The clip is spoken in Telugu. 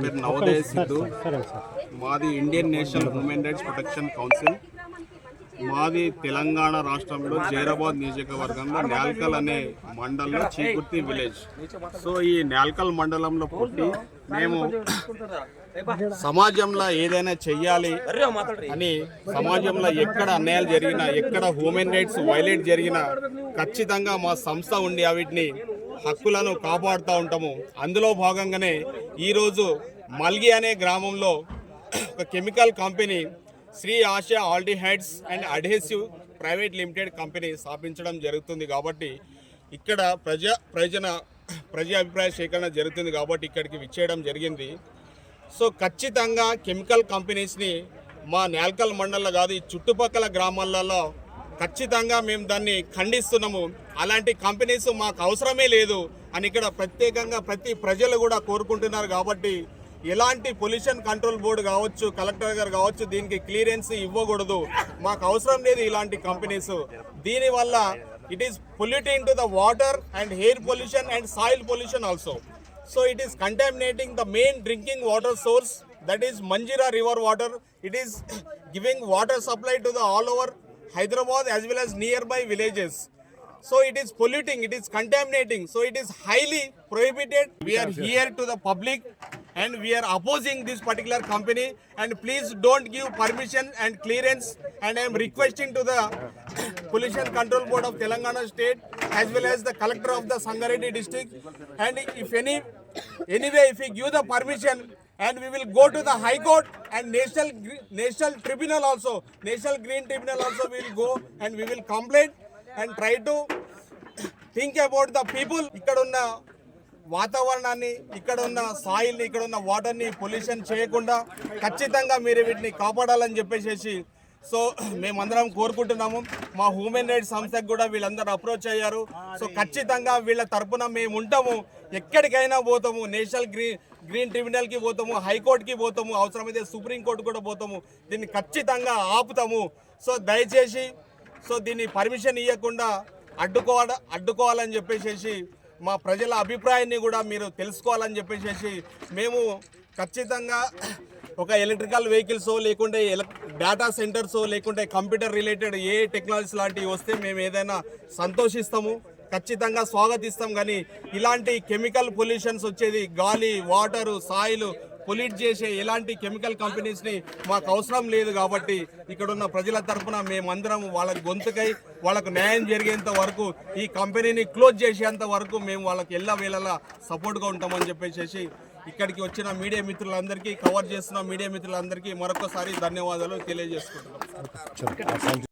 పేరు నవోదయ సిద్ధు మాది Indian national human rights protection council. మాది తెలంగాణ రాష్ట్రంలో జైరాబాద్ నియోజకవర్గంలో నాల్కల్ అనే మండలంలో చీకుర్తి విలేజ్. సో ఈ నేల్కల్ మండలంలో పుట్టి మేము సమాజంలో ఏదైనా చెయ్యాలి అని సమాజంలో ఎక్కడ అన్యాయాలు జరిగినా ఎక్కడ హ్యూమన్ రైట్స్ వైలేట్ జరిగినా ఖచ్చితంగా మా సంస్థ ఉండి వీటిని హక్కులను కాపాడుతూ ఉంటాము. అందులో భాగంగానే ఈరోజు మల్గి అనే గ్రామంలో ఒక chemical company Sri Asha aldehydes and adhesive private limited company స్థాపించడం జరుగుతుంది కాబట్టి ఇక్కడ ప్రజా ప్రయోజన ప్రజా అభిప్రాయ సేకరణ జరుగుతుంది కాబట్టి ఇక్కడికి విచ్చేయడం జరిగింది. సో ఖచ్చితంగా కెమికల్ కంపెనీస్ని మా నేల్కల్ మండలంలో కాదు ఈ చుట్టుపక్కల గ్రామాలలో ఖచ్చితంగా మేము దాన్ని ఖండిస్తున్నాము. అలాంటి కంపెనీస్ మాకు అవసరమే లేదు. అని ఇక్కడ ప్రత్యేకంగా ప్రతి ప్రజలు కూడా కోరుకుంటున్నారు కాబట్టి ఎలాంటి పొల్యూషన్ కంట్రోల్ బోర్డు కావచ్చు కలెక్టర్ గారు కావచ్చు దీనికి క్లియరెన్స్ ఇవ్వకూడదు. మాకు అవసరం లేదు ఇలాంటి కంపెనీస్. దీనివల్ల it is polluting to the water and air pollution and soil pollution also so it is contaminating the main drinking water source that is Manjira river water it is giving water supply to the all over Hyderabad as well as near by villages so it is polluting it is contaminating. So it is highly prohibited. We are here to the public and we are opposing this particular company. And please don't give permission and clearance. And i am requesting to the pollution control board of telangana state as well as the collector of the sangareddy district. And if any anyway if we give the permission and we will go to the high court and national national tribunal also national green tribunal also we will go and we will complain and try to think about the people ఇక్కడ ఉన్న వాతావరణాన్ని ఇక్కడ ఉన్న సాయిల్ని ఇక్కడ ఉన్న వాటర్ని పొల్యూషన్ చేయకుండా ఖచ్చితంగా మీరు వీటిని కాపాడాలని చెప్పేసి సో మేమందరం కోరుకుంటున్నాము. మా హ్యూమన్ రైట్స్ సంస్థకు కూడా వీళ్ళందరూ అప్రోచ్ అయ్యారు. సో ఖచ్చితంగా వీళ్ళ తరపున మేము ఉంటాము. ఎక్కడికైనా పోతాము. నేషనల్ గ్రీన్ గ్రీన్ ట్రిబ్యునల్కి పోతాము. హైకోర్టుకి పోతాము. అవసరమైతే సుప్రీంకోర్టు కూడా పోతాము. దీన్ని ఖచ్చితంగా ఆపుతాము. సో దయచేసి సో దీన్ని పర్మిషన్ ఇవ్వకుండా అడ్డుకోవాల అడ్డుకోవాలని చెప్పేసి మా ప్రజల అభిప్రాయాన్ని కూడా మీరు తెలుసుకోవాలని చెప్పేసి మేము ఖచ్చితంగా ఒక ఎలక్ట్రికల్ వెహికల్స్ లేకుంటే డేటా సెంటర్స్ లేకుంటే కంప్యూటర్ రిలేటెడ్ ఏ టెక్నాలజీస్ లాంటివి వస్తే మేము ఏదైనా సంతోషిస్తాము ఖచ్చితంగా స్వాగతిస్తాం. కానీ ఇలాంటి కెమికల్ పొల్యూషన్స్ వచ్చేది గాలి వాటరు సాయిలు పొల్యూట్ చేసే ఎలాంటి కెమికల్ కంపెనీస్ని మాకు అవసరం లేదు కాబట్టి ఇక్కడ ఉన్న ప్రజల తరఫున మేమందరం వాళ్ళ గొంతుకై వాళ్ళకు న్యాయం జరిగేంత వరకు ఈ కంపెనీని క్లోజ్ చేసేంత వరకు మేము వాళ్ళకి ఎల్ల వేళలా సపోర్ట్గా ఉంటామని చెప్పేసి ఇక్కడికి వచ్చిన మీడియా మిత్రులందరికీ కవర్ చేస్తున్న మీడియా మిత్రులందరికీ మరొకసారి ధన్యవాదాలు తెలియజేసుకుంటున్నాం.